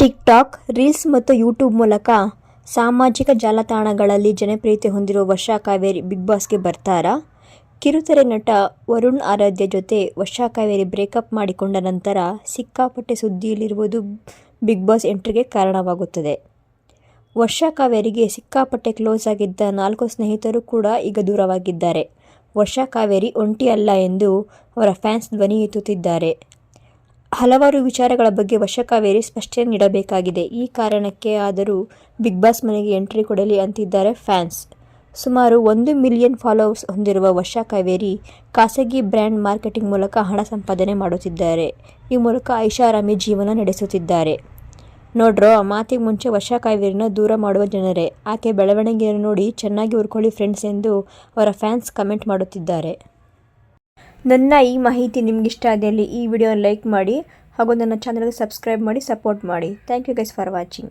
TikTok, reels ಮತ್ತು YouTube ಮೂಲಕ ಸಾಮಾಜಿಕ ಜಾಲತಾಣಗಳಲ್ಲಿ ಜನಪ್ರಿಯತೆ ಹೊಂದಿರುವ ವರ್ಷಾ ಕಾವೇರಿ ಬಿಗ್ ಬಾಸ್ಗೆ ಬರ್ತಾರಾ. ಕಿರುತೆರೆ ನಟ ವರುಣ್ ಆರಾಧ್ಯ ಜೊತೆ ವರ್ಷಾ ಕಾವೇರಿ ಬ್ರೇಕಪ್ ಮಾಡಿಕೊಂಡ ನಂತರ ಸಿಕ್ಕಾಪಟ್ಟೆ ಸುದ್ದಿಯಲ್ಲಿರುವುದು ಬಿಗ್ ಬಾಸ್ ಎಂಟ್ರಿಗೆ ಕಾರಣವಾಗುತ್ತದೆ. ವರ್ಷಾ ಕಾವೇರಿಗೆ ಸಿಕ್ಕಾಪಟ್ಟೆ ಕ್ಲೋಸ್ ಆಗಿದ್ದ ನಾಲ್ಕು ಸ್ನೇಹಿತರು ಕೂಡ ಈಗ ದೂರವಾಗಿದ್ದಾರೆ. ವರ್ಷಾ ಕಾವೇರಿ ಒಂಟಿ ಅಲ್ಲ ಎಂದು ಅವರ ಫ್ಯಾನ್ಸ್ ಧ್ವನಿ ಎತ್ತುತ್ತಿದ್ದಾರೆ. ಹಲವಾರು ವಿಚಾರಗಳ ಬಗ್ಗೆ ವಶ ಕಾವೇರಿ ಸ್ಪಷ್ಟನೆ ನೀಡಬೇಕಾಗಿದೆ. ಈ ಕಾರಣಕ್ಕೆ ಆದರೂ ಬಿಗ್ ಬಾಸ್ ಮನೆಗೆ ಎಂಟ್ರಿ ಕೊಡಲಿ ಅಂತಿದ್ದಾರೆ ಫ್ಯಾನ್ಸ್. ಸುಮಾರು ಒಂದು ಮಿಲಿಯನ್ ಫಾಲೋವರ್ಸ್ ಹೊಂದಿರುವ ವರ್ಷ ಕಾವೇರಿ ಖಾಸಗಿ ಬ್ರ್ಯಾಂಡ್ ಮಾರ್ಕೆಟಿಂಗ್ ಮೂಲಕ ಹಣ ಸಂಪಾದನೆ ಮಾಡುತ್ತಿದ್ದಾರೆ. ಈ ಮೂಲಕ ಐಷಾರಾಮಿ ಜೀವನ ನಡೆಸುತ್ತಿದ್ದಾರೆ. ನೋಡ್ರೋ ಮಾತಿಗೆ ಮುಂಚೆ ವರ್ಷ ಕಾವೇರಿನ ದೂರ ಮಾಡುವ ಜನರೇ. ಆಕೆ ಬೆಳವಣಿಗೆಯನ್ನು ನೋಡಿ ಚೆನ್ನಾಗಿ ಉರ್ಕೊಳ್ಳಿ ಫ್ರೆಂಡ್ಸ್ ಎಂದು ಅವರ ಫ್ಯಾನ್ಸ್ ಕಮೆಂಟ್ ಮಾಡುತ್ತಿದ್ದಾರೆ. ನನ್ನ ಈ ಮಾಹಿತಿ ನಿಮ್ಗೆ ಇಷ್ಟ ಆದಲ್ಲಿ ಈ ವಿಡಿಯೋನ ಲೈಕ್ ಮಾಡಿ ಹಾಗೂ ನನ್ನ ಚಾನಲ್ಗೆ ಸಬ್ಸ್ಕ್ರೈಬ್ ಮಾಡಿ ಸಪೋರ್ಟ್ ಮಾಡಿ. Thank you guys for watching